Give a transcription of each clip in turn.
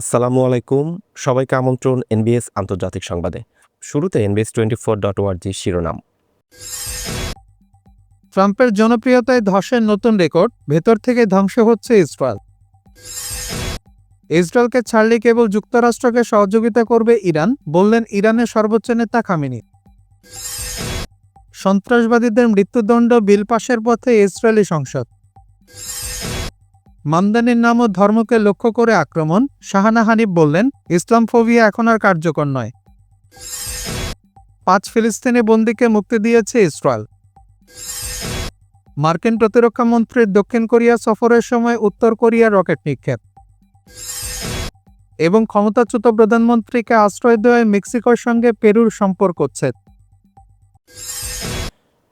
আসসালামু আলাইকুম। সবাইকে আমন্ত্রণ এনবিএস আন্তর্জাতিক সংবাদে। শুরুতে এনবিএস টোয়েন্টি ফোর ডট ওয়ার্জি শিরোনাম। ট্রাম্পের জনপ্রিয়তায় ধসের নতুন রেকর্ড, ভেতর থেকে ধ্বংস হচ্ছে ইসরায়েল। ইসরায়েলকে ছাড়লে কেবল যুক্তরাষ্ট্রকে সহযোগিতা করবে ইরান, বললেন ইরানের সর্বোচ্চ নেতা খামিনি। সন্ত্রাসবাদীদের মৃত্যুদণ্ড বিল পাশের পথে ইসরায়েলি সংসদ। মামদানির নাম ও ধর্মকে লক্ষ্য করে আক্রমণ, শাহানা হানিফ বললেন ইসলামফোবিয়া এখন আর কার্যকর নয়। পাঁচ ফিলিস্তিনি বন্দীকে মুক্তি দিয়েছে ইসরায়েল। মার্কিন প্রতিরক্ষা মন্ত্রীর দক্ষিণ কোরিয়া সফরের সময় উত্তর কোরিয়ার রকেট নিক্ষেপ। এবং ক্ষমতাচ্যুত প্রধানমন্ত্রীকে আশ্রয় দেওয়ায় মেক্সিকোর সঙ্গে পেরুর সম্পর্ক হচ্ছে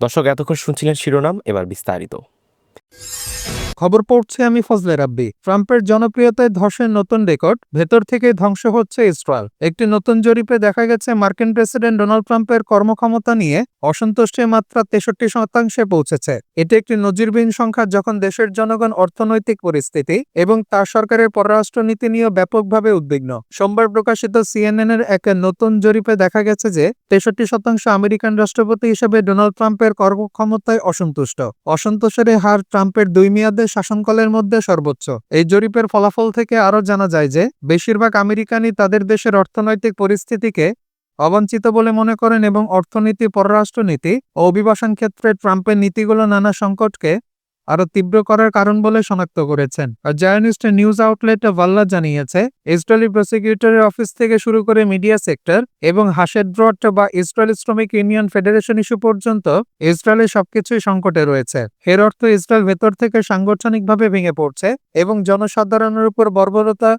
দর্শক, এতক্ষণ শুনছিলেন শিরোনাম, এবার বিস্তারিত। খবর পড়ছে আমি ফজলে রাব্বি। ট্রাম্পের জনপ্রিয়তায় ধসের নতুন রেকর্ড, ভেতর থেকে ধ্বংস হচ্ছে ইসরায়েল। একটি নতুন জরিপে দেখা গেছে, মার্কিন প্রেসিডেন্ট ডোনাল্ড ট্রাম্পের কর্মক্ষমতা নিয়ে অসন্তুষ্টির মাত্রা তেষট্টি শতাংশে পৌঁছেছে। এটি একটি নজিরবিহীন সংখ্যা যখন দেশের জনগণ অর্থনৈতিক পরিস্থিতি এবং তার সরকারের পররাষ্ট্রনীতি নিয়ে ব্যাপকভাবে উদ্বিগ্ন। সোমবার প্রকাশিত সিএনএন এর এক নতুন জরিপে দেখা গেছে যে, তেষট্টি শতাংশ আমেরিকান রাষ্ট্রপতি হিসেবে ডোনাল্ড ট্রাম্পের কর্মক্ষমতায় অসন্তুষ্ট। অসন্তোষের হার ট্রাম্পের দুই মেয়াদে শাসনকালের মধ্যে সর্বোচ্চ। এই জরিপের ফলাফল থেকে আরও জানা যায় যে, বেশিরভাগ আমেরিকানই তাদের দেশের অর্থনৈতিক পরিস্থিতিকে অবাঞ্ছিত বলে মনে করেন এবং অর্থনীতি, পররাষ্ট্রনীতি ও অভিবাসন ক্ষেত্রে ট্রাম্পের নীতিগুলো নানা সংকটকে আরও তীব্র করার কারণ বলে শনাক্ত করেছেন। আর নিউজ আউটলেট ভাল্লা জানিয়েছে, ইসরায়েলি প্রসিকিউটরের অফিস থেকে শুরু করে মিডিয়া সেক্টর এবং হাসের ড্রট বা ইসরায়েল শ্রমিক ইউনিয়ন ফেডারেশন ইস্যু পর্যন্ত ইসরায়েলের সবকিছুই সংকটে রয়েছে। এর অর্থ ইসরায়েল ভেতর থেকে সাংগঠনিকভাবে ভেঙে পড়ছে এবং জনসাধারণের উপর বর্বরতা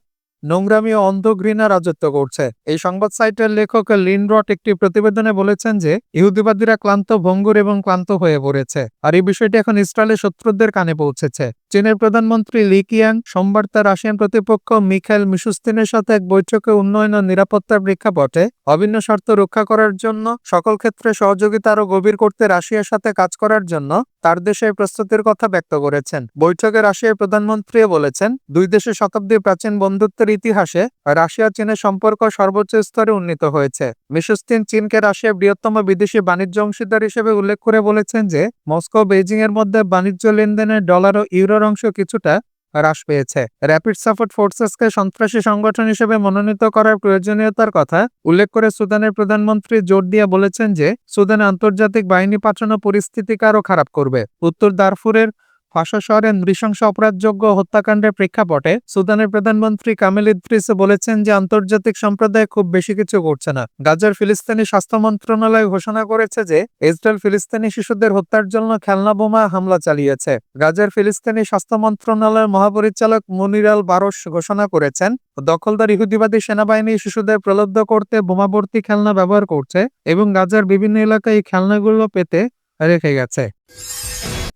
নোংরামি ও অন্ধঘৃণা রাজত্ব করছে। এই সংবাদ সাইটের লেখক লিনরট একটি প্রতিবেদনে বলেছেন যে, ইহুদিবাদীরা ক্লান্ত, ভঙ্গুর এবং ক্লান্ত হয়ে পড়েছে। আর এই বিষয়টি এখন ইসরায়েলের শত্রুদের কানে পৌঁছেছে। চীনের প্রধানমন্ত্রী লি কিয়াং সোমবার তার রাশিয়ান প্রতিপক্ষ মিখাইল মিশুস্তিনের সাথে এক বৈঠকে উন্নয়ন ও নিরাপত্তার প্রেক্ষাপটে অভিন্ন স্বার্থ রক্ষা করার জন্য, সকল ক্ষেত্রে সহযোগিতা আরও গভীর করতে রাশিয়ার সাথে কাজ করার জন্য তার দেশের প্রস্তুতির কথা ব্যক্ত করেছেন। বৈঠকে রাশিয়ার প্রধানমন্ত্রীও বলেছেন, দুই দেশের শতাব্দী প্রাচীন বন্ধুত্বের ইতিহাসে রাশিয়া চীনের সম্পর্ক সর্বোচ্চ স্তরে উন্নীত হয়েছে। মিশুস্তিন চীনকে রাশিয়ার বৃহত্তম বিদেশি বাণিজ্য অংশীদার হিসেবে উল্লেখ করে বলেছেন যে, মস্কো বেইজিং এর মধ্যে বাণিজ্য লেনদেনের ডলার ও ইউরোর অংশ কিছুটা হ্রাস পেয়েছে। র্যাপিড সাপোর্ট ফোর্সেসকে সন্ত্রাসী সংগঠন হিসেবে মনোনীত করার প্রয়োজনীয়তার কথা উল্লেখ করে সুদানের প্রধানমন্ত্রী জোর দিয়ে বলেছেন যে, সুদানে আন্তর্জাতিক বাহিনী পাঠানো পরিস্থিতিকে আরও খারাপ করবে। উত্তর দারফুরের ফাঁসা শহরে নৃশংস অপরাধযোগ্য হত্যাকাণ্ডের প্রেক্ষাপটে সুদানের প্রধানমন্ত্রী কামেল ইদ্রিস বলেছেন যে আন্তর্জাতিক সম্প্রদায় খুব বেশি কিছু করছে না। গাজার ফিলিস্তিনি স্বাস্থ্য মন্ত্রণালয় ঘোষণা করেছে যে ইসরায়েল ফিলিস্তিনি শিশুদের হত্যার জন্য খেলনা বোমা হামলা চালিয়েছে। গাজার ফিলিস্তিনি স্বাস্থ্য মন্ত্রণালয়ের মহাপরিচালক মুনিরাল বারস ঘোষণা করেছেন, দখলদার ইহুদিবাদী সেনাবাহিনী শিশুদের প্রলব্ধ করতে বোমাবর্তী খেলনা ব্যবহার করছে এবং গাজার বিভিন্ন এলাকায় এই খেলনাগুলো পেতে রেখে গেছে।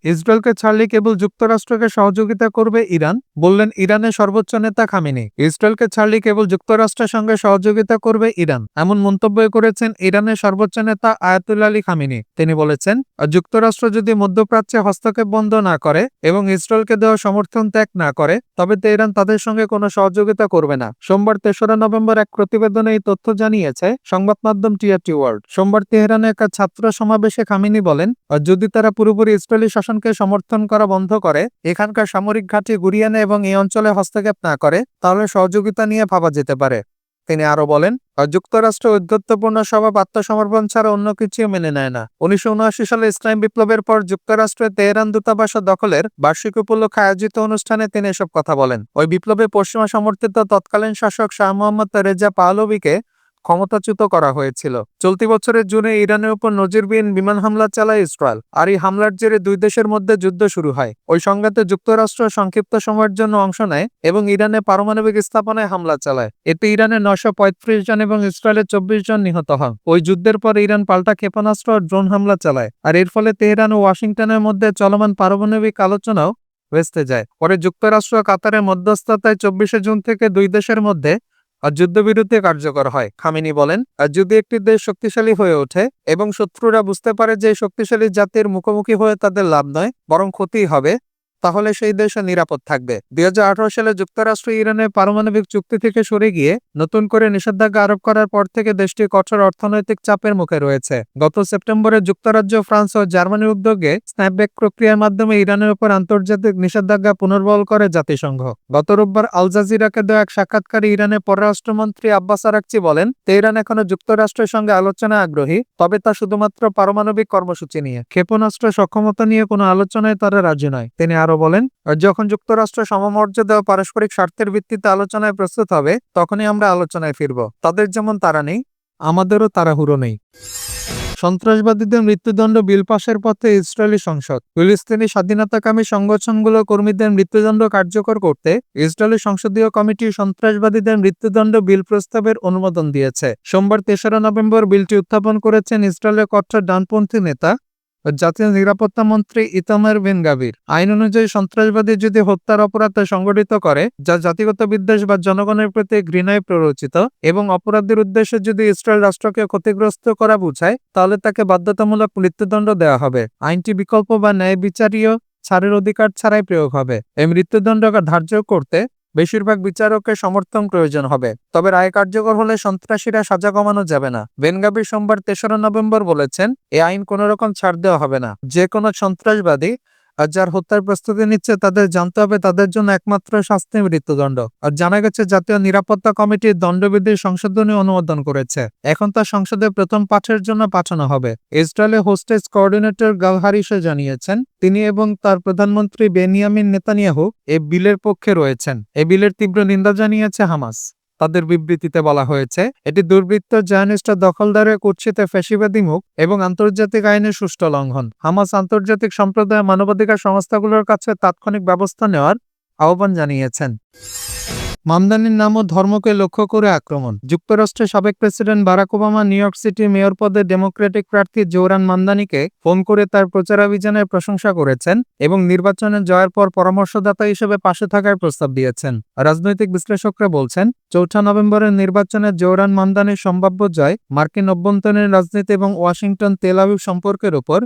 ইসরায়েলকে ছাড়লে কেবল যুক্তরাষ্ট্রকে সহযোগিতা করবে ইরান, বললেন ইরানের সর্বোচ্চ নেতা খামিনি। ইসরায়েলকে ছাড়লে কেবল যুক্তরাষ্ট্রের সঙ্গে সহযোগিতা করবে ইরান, এমন মন্তব্য করেছেন ইরানের সর্বোচ্চ নেতা আয়াতুল আলী খামিনি। তিনি বলেছেন, যুক্তরাষ্ট্র যদি মধ্যপ্রাচ্যে হস্তক্ষেপ বন্ধ না করে এবং ইসরায়েলকে দেওয়া সমর্থন ত্যাগ না করে, তবে তেহরান তাদের সঙ্গে কোনো সহযোগিতা করবে না। সোমবার তেসরা নভেম্বর এক প্রতিবেদনে এই তথ্য জানিয়েছে সংবাদ মাধ্যম টিআরটি ওয়ার্ল্ড। সোমবার তেহরানে এক ছাত্র সমাবেশে খামিনি বলেন, যদি তারা পুরোপুরি ইসরায়েলি শাসনকে সমর্থন করা বন্ধ করে, এখানকার সামরিক ঘাঁটি গুড়িয়ে নেয় এবং এই অঞ্চলে হস্তক্ষেপ না করে, তাহলে সহযোগিতা নিয়ে ভাবা যেতে পারে। তিনি আরও বলেন যুক্তরাষ্ট্র ঔদ্ধত্যপূর্ণ স্বভাব আত্মসমর্পণ ছাড়া অন্য কিছুই মেনে নেয় না। উনিশশো উনআশি সালে ইসলাম বিপ্লবের পর যুক্তরাষ্ট্রের তেহরান দূতাবাস দখলের বার্ষিক উপলক্ষে আয়োজিত অনুষ্ঠানে তিনি এসব কথা বলেন। ওই বিপ্লবে পশ্চিমা সমর্থিত তৎকালীন শাসক শাহ মোহাম্মদ রেজা পাহলবিকে ক্ষমতাচ্যুত করা হয়েছিল। চলতি বছরের জুনে ইরানের উপর নজিরবিহীন বিমান হামলা চালায় ইসরায়েল, আর এই হামলার জেরে দুই দেশের মধ্যে যুদ্ধ শুরু হয়। ওই সংঘাতে যুক্তরাষ্ট্র সংক্ষিপ্ত সময়ের জন্য অংশ নেয় এবং ইরানে পারমাণবিক স্থাপনায় হামলা চালায়। এতে ইরানের নশো জন এবং ইসরায়েলের চব্বিশ জন নিহত হন। ওই যুদ্ধের পর ইরান পাল্টা ক্ষেপণাস্ত্র ড্রোন হামলা চালায়, আর এর ফলে তেহরান ও ওয়াশিংটনের মধ্যে চলমান পারমাণবিক আলোচনাও ভেস্তে যায়। পরে যুক্তরাষ্ট্র কাতারের মধ্যস্থতায় চব্বিশে জুন থেকে দুই দেশের মধ্যে আর যুদ্ধবিরতি কার্যকর হয়। খামিনি বলেন, আর যদি একটি দেশ শক্তিশালী হয়ে ওঠে এবং শত্রুরা বুঝতে পারে যে শক্তিশালী জাতির মুখোমুখি হয়ে তাদের লাভ নয়, বরং ক্ষতি হবে তাহলে সেই দেশও নিরাপদ থাকবে। দুই হাজার আঠারো সালে যুক্তরাষ্ট্র ইরানের পারমাণবিক চুক্তি থেকে সরে গিয়ে নতুন করে নিষেধাজ্ঞা আরোপ করার পর থেকে দেশটি কঠোর অর্থনৈতিক চাপের মুখে রয়েছে। গত সেপ্টেম্বরে যুক্তরাজ্য, ফ্রান্স ও জার্মানির উদ্যোগে স্ন্যাপব্যাক প্রক্রিয়ার মাধ্যমে ইরানের উপর আন্তর্জাতিক নিষেধাজ্ঞা পুনর্বল করে জাতিসংঘ। গত রোববার আল জাজিরাকে দেওয়া এক সাক্ষাৎকারে ইরানের পররাষ্ট্রমন্ত্রী আব্বাস আরাকচি বলেন, তেহরান এখনও যুক্তরাষ্ট্রের সঙ্গে আলোচনায় আগ্রহী, তবে তা শুধুমাত্র পারমাণবিক কর্মসূচি নিয়ে। ক্ষেপণাস্ত্র সক্ষমতা নিয়ে কোনো আলোচনায় তারা রাজি নয়। তিনি আরও বলেন আর যখন যুক্তরাষ্ট্র সমমর্যাদা ও পারস্পরিক স্বার্থের ভিত্তিতে আলোচনায় প্রস্তুত হবে, তখনই আমরা আলোচনায় ফিরব। তাদের যেমন তারা নেই, আমাদেরও তাড়াহুড়ো নেই। সন্ত্রাসবাদীদের মৃত্যুদণ্ড বিল পাশের পথে ইসরায়েলি সংসদ। ফিলিস্তিনি স্বাধীনতাকামী সংগঠনগুলো কর্মীদের মৃত্যুদণ্ড কার্যকর করতে ইসরায়েলি সংসদীয় কমিটি সন্ত্রাসবাদীদের মৃত্যুদণ্ড বিল প্রস্তাবের অনুমোদন দিয়েছে। সোমবার তেসরা নভেম্বর বিলটি উত্থাপন করেছেন ইসরায়েলের কট্টর ডানপন্থী নেতা জাতীয় নিরাপত্তা মন্ত্রী ইতামার বিন গাবির। আইন অনুযায়ী সন্ত্রাসবাদী যদি হত্যার অপরাধ সংগঠিত করে, যা জাতিগত বিদ্বেষ বা জনগণের প্রতি ঘৃণায় প্ররোচিত, এবং অপরাধের উদ্দেশ্যে যদি ইসরায়েল রাষ্ট্রকে ক্ষতিগ্রস্ত করা বুঝায়, তাহলে তাকে বাধ্যতামূলক মৃত্যুদণ্ড দেওয়া হবে। আইনটি বিকল্প বা ন্যায় বিচারীয় ছাড়ের অধিকার ছাড়াই প্রয়োগ হবে। এই মৃত্যুদণ্ড ধার্য করতে বেশিরভাগ বিচারককে সমর্থন প্রয়োজন হবে, তবে রায় কার্যকর হলে সন্ত্রাসীরা সাজা কমানো যাবে না। বেনগাবি সোমবার তেসরা নভেম্বর বলেছেন, এ আইন কোনো রকম ছাড় দেওয়া হবে না। যে কোনো সন্ত্রাসবাদী আর যার হত্যার প্রস্তুতি নিচ্ছে, তাদের জানতে হবে তাদের জন্য একমাত্র শাস্তি মৃত্যুদণ্ড। আর জানা গেছে জাতীয় নিরাপত্তা কমিটির দণ্ডবিধির সংশোধনী অনুমোদন করেছে। এখন তা সংসদে প্রথম পাঠের জন্য পাঠানো হবে। ইসরায়েলের হোস্টেজ কোঅর্ডিনেটর গালহারিসে জানিয়েছেন, তিনি এবং তার প্রধানমন্ত্রী বেনিয়ামিন নেতানিয়াহু এ বিলের পক্ষে রয়েছেন। এ বিলের তীব্র নিন্দা জানিয়েছে হামাস। তাদের বিবৃতিতে বলা হয়েছে, এটি দুর্বৃত্ত জায়নিস্ট দখলদারের কুৎসিতে ফেসিবাদী মুখ এবং আন্তর্জাতিক আইনের সুষ্ঠু লঙ্ঘন। হামাস আন্তর্জাতিক সম্প্রদায় মানবাধিকার সংস্থাগুলোর কাছে তাৎক্ষণিক ব্যবস্থা নেওয়ার আহ্বান জানিয়েছেন। মামদানির নাম ও ধর্মকে লক্ষ্য করে আক্রমণ। যুক্তরাষ্ট্রের সাবেক president Barack Obama New York city mayor পদে ডেমোক্রেটিক প্রার্থী জোরান মামদানিকে ফোন করে তার প্রচারাভিযানের প্রশংসা করেছেন এবং নির্বাচনে জয়ের পর পরামর্শদাতা হিসেবে পাশে থাকার প্রস্তাব দিয়েছেন। রাজনৈতিক বিশ্লেষকরা বলছেন, চৌঠা নভেম্বরের নির্বাচনে জোরান মামদানির সম্ভাব্য জয় মার্কিন অভ্যন্তরীণ রাজনীতি এবং ওয়াশিংটন তেল সম্পর্কের উপর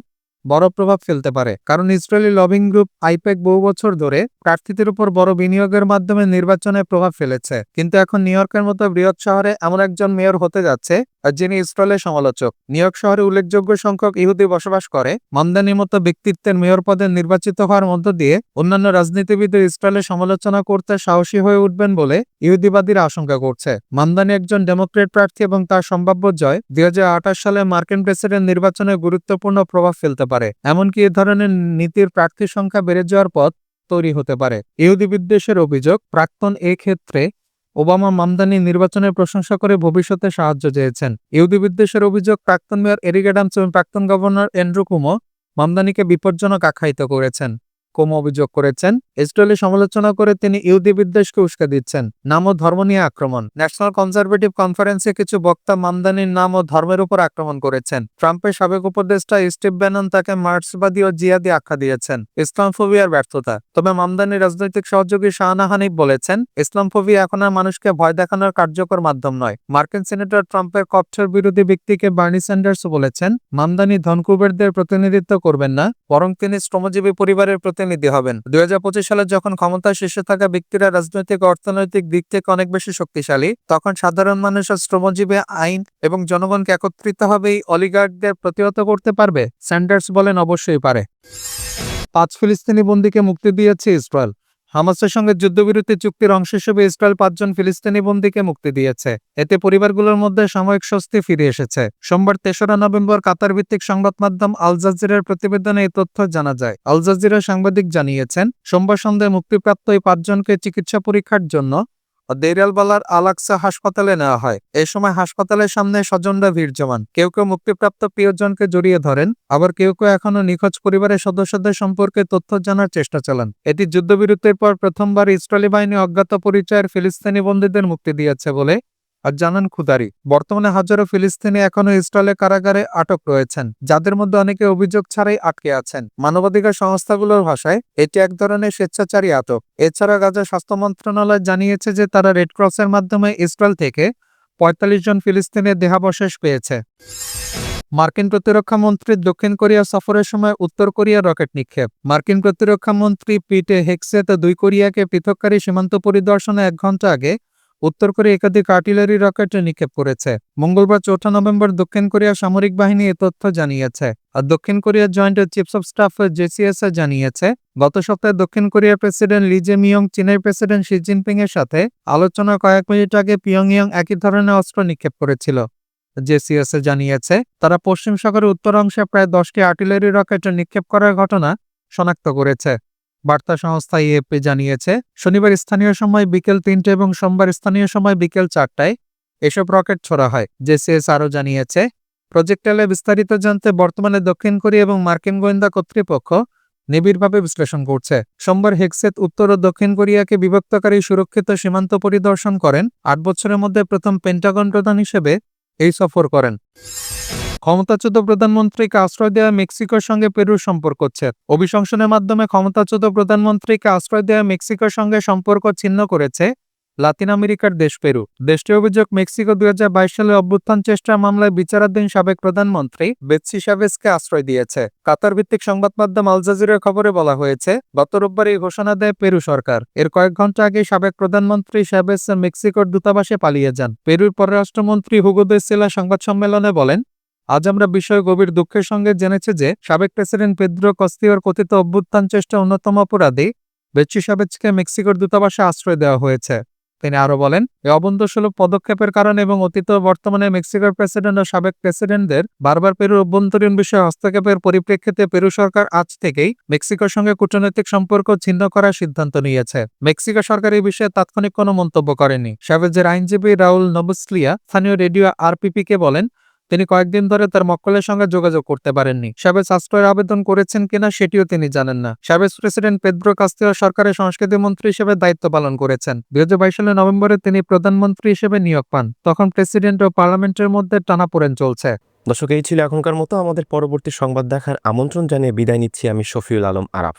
বড় প্রভাব ফেলতে পারে। কারণ ইসরায়েলি লবিং গ্রুপ আইপ্যাক বহু বছর ধরে প্রার্থীদের উপর বড় বিনিয়োগের মাধ্যমে নির্বাচনে প্রভাব ফেলেছে। কিন্তু এখন নিউ ইয়র্কের মতো বৃহৎ শহরে এমন একজন মেয়র হতে যাচ্ছে যিনি ইসরায়েলের সমালোচক। নিউ ইয়র্ক শহরে উল্লেখযোগ্য সংখ্যক ইহুদি বসবাস করে। মামদানির মতো ব্যক্তিত্বের মেয়র পদে নির্বাচিত হওয়ার মধ্য দিয়ে অন্যান্য রাজনীতিবিদদের ইসরায়েলের সমালোচনা করতে সাহসী হয়ে উঠবেন বলে ইহুদিবাদীরা আশঙ্কা করছে। মামদানি একজন ডেমোক্রেট প্রার্থী এবং তার সম্ভাব্য জয় দুই হাজার আঠাশ সালে মার্কিন প্রেসিডেন্ট নির্বাচনে গুরুত্বপূর্ণ প্রভাব ফেলতে পারে। এমনকি এ ধরনের নীতির প্রার্থী সংখ্যা বেড়ে যাওয়ার পথ তৈরি হতে পারে। ইহুদি বিদ্বেষের অভিযোগ, প্রাক্তন এ ক্ষেত্রে ওবামা মামদানি নির্বাচনের প্রশংসা করে ভবিষ্যতে সাহায্য চেয়েছেন। ইহুদি বিদ্বেষের অভিযোগ, প্রাক্তন মেয়র এরিক এবং প্রাক্তন গভর্নর এন্ড্রু কুমো মামদানিকে বিপজ্জনক আখ্যায়িত করেছেন। কোমো অভিযোগ করেছেন। ইসরায়েলি সমালোচনা করে তিনি ইহুদি বিদ্বেষকে উস্কে দিচ্ছেন। নাম ও ধর্ম নিয়ে আক্রমণ। ন্যাশনাল কনজারভেটিভ কনফারেন্সে কিছু বক্তা মামদানির নাম ও ধর্মের উপর আক্রমণ করেছেন। ট্রাম্পের সাবেক উপদেষ্টা স্টিভ ব্যানন তাকে মার্ক্সবাদী ও জিয়াদি আখ্যা দিয়েছেন। ইসলামফোবিয়ার ব্যর্থতা। তবে মামদানির রাজনৈতিক সহযোগী শাহানা হানিফ বলেছেন, ইসলামফোবিয়া এখন আর মানুষকে ভয় দেখানোর কার্যকর মাধ্যম নয়। মার্কিন সিনেটর ট্রাম্পের কপচার বিরোধী ব্যক্তিকে বার্নি স্যান্ডার্স বলেছেন, মামদানি ধনকুবেরদের প্রতিনিধিত্ব করবেন না, বরং তিনি শ্রমজীবী পরিবারের প্রতিনিধি হবেন। দুই সালে যখন ক্ষমতার শীর্ষে থাকা ব্যক্তিরা রাজনৈতিক অর্থনৈতিক দিক থেকে অনেক বেশি শক্তিশালী, তখন সাধারণ মানুষের শ্রমজীবী আইন এবং জনগণকে একত্রিতভাবে এই অলিগার্ডদের প্রতিহত করতে পারবে? স্যান্ডার্স বলেন অবশ্যই পারে। পাঁচ ফিলিস্তিনি বন্দীকে মুক্তি দিয়েছে ইসরায়েল। হামাসের সঙ্গে যুদ্ধবিরতি চুক্তির অংশ হিসেবে ইসরায়েল পাঁচজন ফিলিস্তিনি বন্দীকে মুক্তি দিয়েছে। এতে পরিবারগুলোর মধ্যে সাময়িক স্বস্তি ফিরে এসেছে। সোমবার তেসরা নভেম্বর কাতার ভিত্তিক সংবাদ মাধ্যম আল জাজিরার প্রতিবেদনে এই তথ্য জানা যায়। আল জাজিরা সাংবাদিক জানিয়েছেন, সোমবার সন্ধ্যায় মুক্তিপ্রাপ্ত এই পাঁচজনকে চিকিৎসা পরীক্ষার জন্য দেরিয়ালবালার আলাক্সা হাসপাতালে নেওয়া হয়। এ সময় হাসপাতালের সামনে স্বজনরা ভিড় জমান কেউ কেউ মুক্তিপ্রাপ্ত প্রিয়জনকে জড়িয়ে ধরেন, আবার কেউ কেউ এখনও নিখোঁজ পরিবারের সদস্যদের সম্পর্কে তথ্য জানার চেষ্টা চালান। এটি যুদ্ধবিরতির পর প্রথমবার ইসরায়েলি বাহিনী অজ্ঞাত পরিচয়ের ফিলিস্তিনি বন্দীদের মুক্তি দিয়েছে বলে আর জানান খুদারি। বর্তমানে হাজারো ফিলিস্তিনি এখনও ইসরায়েলের কারাগারে আটক রয়েছেন, যাদের মধ্যে অনেকে অভিযোগ ছাড়াই আটকে আছেন। মানবাধিকার সংস্থাগুলোর ভাষায়, এটি এক ধরনের স্বেচ্ছাচারী আটক। এছাড়া গাজা স্বাস্থ্য মন্ত্রণালয় জানিয়েছে যে তারা রেড ক্রসের মাধ্যমে ইসরায়েল থেকে পঁয়তাল্লিশ জন ফিলিস্তিনের দেহাবশেষ পেয়েছে। মার্কিন প্রতিরক্ষা মন্ত্রীর দক্ষিণ কোরিয়া সফরের সময় উত্তর কোরিয়া রকেট নিক্ষেপ। মার্কিন প্রতিরক্ষা মন্ত্রী পিটে হেক্সেত দুই কোরিয়াকে পৃথককারী সীমান্ত পরিদর্শনে এক ঘণ্টা আগে উত্তর কোরিয়া একাধিক আর্টিলারি রকেট নিক্ষেপ করেছে। মঙ্গলবার চৌঠা নভেম্বর দক্ষিণ কোরিয়া সামরিক বাহিনী এ তথ্য জানিয়েছে আর দক্ষিণ কোরিয়ার joint chiefs of staff JCS জানিয়েছে, গত সপ্তাহে দক্ষিণ কোরিয়ার প্রেসিডেন্ট লি জে মিয়ং, চীনের প্রেসিডেন্ট শি জিনপিং এর সাথে আলোচনা কয়েক মিনিট আগে পিয়ংইয়ং একই ধরনের অস্ত্র নিক্ষেপ করেছিল। জেসিএস জানিয়েছে, তারা পশ্চিম সাগরের উত্তর অংশে প্রায় দশটি আর্টিলারি রকেট নিক্ষেপ করার ঘটনা শনাক্ত করেছে। বার্তা সংস্থা ইএফপি জানিয়েছে, শনিবার স্থানীয় সময় বিকেল তিনটে এবং সোমবার স্থানীয় সময় বিকেল চারটায় এসব রকেট ছোড়া হয় জেসিএস আরও জানিয়েছে। প্রজেক্টাইলে বিস্তারিত জানতে বর্তমানে দক্ষিণ কোরিয়া এবং মার্কিন গোয়েন্দা কর্তৃপক্ষ নিবিড়ভাবে বিশ্লেষণ করছে। সোমবার হেক্সেত উত্তর ও দক্ষিণ কোরিয়াকে বিভক্তকারী সুরক্ষিত সীমান্ত পরিদর্শন করেন। আট বছরের মধ্যে প্রথম পেন্টাগন প্রধান হিসেবে এই সফর করেন। ক্ষমতাচ্যুত প্রধানমন্ত্রীকে আশ্রয় দেওয়া মেক্সিকোর সঙ্গে পেরুর সম্পর্ক হচ্ছে অভিশংসনের মাধ্যমে ক্ষমতাচ্যুত প্রধানমন্ত্রীকে আশ্রয় দেওয়া মেক্সিকোর সঙ্গে সম্পর্ক ছিন্ন করেছে লাতিন আমেরিকার দেশ পেরু। দেশটির অভিযোগ মেক্সিকো দুই সালে অভ্যুত্থান চেষ্টা মামলায় বিচারাধীন সাবেক প্রধানমন্ত্রী বেতসি সাবেজকে আশ্রয় দিয়েছে। কাতার ভিত্তিক সংবাদ মাধ্যম আল জাজিরের খবরে বলা হয়েছে, গত রোববার এই ঘোষণা দেয় পেরু সরকার। এর কয়েক ঘণ্টা আগে সাবেক প্রধানমন্ত্রী সাবেজ মেক্সিকোর দূতাবাসে পালিয়ে যান। পেরুর পররাষ্ট্রমন্ত্রী হুগোদে সিলা সংবাদ সম্মেলনে বলেন আজ আমরা বিষয়ে গভীর দুঃখের সঙ্গে জেনেছি যে সাবেক প্রেসিডেন্ট পেদ্রো কস্তিওর কথিত অভ্যুত্থান চেষ্টা অন্যতম অপরাধী বেচি সাবেজকে মেক্সিকোর দূতাবাসে আশ্রয় দেওয়া হয়েছে। তিনি আরও বলেন এই অবন্ধসুলভ পদক্ষেপের কারণে এবং অতীত বর্তমানে মেক্সিকোর প্রেসিডেন্ট ও সাবেক প্রেসিডেন্টদের বারবার পেরুর অভ্যন্তরীণ বিষয়ে হস্তক্ষেপের পরিপ্রেক্ষিতে পেরু সরকার আজ থেকেই মেক্সিকোর সঙ্গে কূটনৈতিক সম্পর্ক ছিন্ন করার সিদ্ধান্ত নিয়েছে। মেক্সিকো সরকার এই বিষয়ে তাৎক্ষণিক কোনো মন্তব্য করেনি। সাবেজের আইনজীবী রাউল নবস্লিয়া, স্থানীয় রেডিও আরপিপিকে বলেন তিনি কয়েকদিন ধরে তার মক্কলের সঙ্গে যোগাযোগ করতে পারেননি। সাবেজ আশ্রয়ের আবেদন করেছেন কিনা সেটিও তিনি জানেন না। সাবেজ প্রেসিডেন্ট পেদ্রো কাস্তিও সরকারের সংস্কৃতি মন্ত্রী হিসেবে দায়িত্ব পালন করেছেন। দুই সালের নভেম্বরে তিনি প্রধানমন্ত্রী হিসেবে নিয়োগ পান। তখন প্রেসিডেন্ট ও পার্লামেন্টের মধ্যে টানাপোড়েন চলছে। দর্শক, এই ছিল এখনকার মতো। আমাদের পরবর্তী সংবাদ দেখার আমন্ত্রণ জানিয়ে বিদায় নিচ্ছি আমি শফিউল আলম আরাফ।